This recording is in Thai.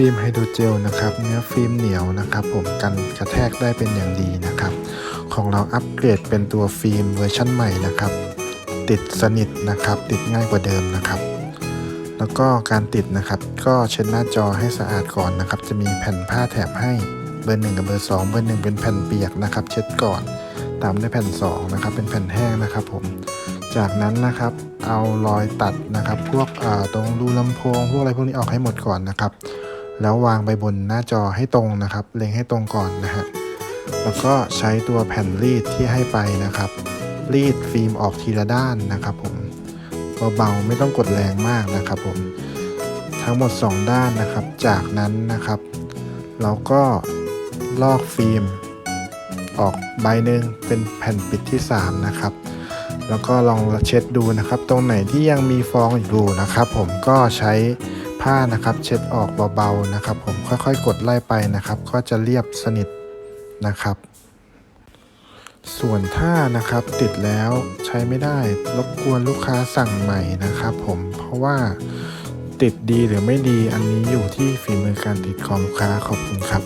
ฟิล์มไฮโดรเจลนะครับ เนื้อฟิล์มเหนียวนะครับ ผมกันกระแทกได้เป็นอย่างดีนะครับ ของเราอัปเกรดเป็นตัวฟิล์มเวอร์ชั่นใหม่นะครับ ติดสนิทนะครับ ติดง่ายกว่าเดิมนะครับ แล้วก็การติดนะครับ ก็เช็ดหน้าจอให้สะอาดก่อนนะครับ จะมีแผ่นผ้าแถบให้เบอร์หนึ่งกับเบอร์สองเบอร์หนึ่งเป็นแผ่นเปียกนะครับ เช็ดก่อน ตามด้วยแผ่นสองนะครับ เป็นแผ่นแห้งนะครับ ผมจากนั้นนะครับเอารอยตัดนะครับ พวกตรงรูลำโพง พวกอะไรพวกนี้ออกให้หมดก่อนนะครับ แล้ววางไปบนหน้าจอให้ตรงนะครับ เล็งให้ตรงก่อนนะฮะ แล้วก็ใช้ตัวแผ่นรีดที่ให้ไปนะครับ รีดฟิล์มออกทีละด้านนะครับผมเบาๆไม่ต้องกดแรงมากนะครับผม ทั้งหมด 2 ด้านนะครับ จากนั้นนะครับ เราก็ลอกฟิล์มออกใบหนึ่งเป็นแผ่นปิดที่ 3 นะครับ แล้วก็ลองเช็ดดูนะครับ ตรงไหนที่ยังมีฟองอยู่นะครับ ผมก็ใช้ ผ้านะครับ เช็ดออกเบาๆนะครับ ผมค่อยๆ กดไล่ไปนะครับ ก็จะเรียบสนิทนะครับ ส่วนถ้านะครับติดแล้วใช้ไม่ได้ รบกวนลูกค้าสั่งใหม่นะครับ ผมเพราะว่าติดดีหรือไม่ดีอันนี้อยู่ที่ฝีมือการติดของลูกค้าขอบคุณครับ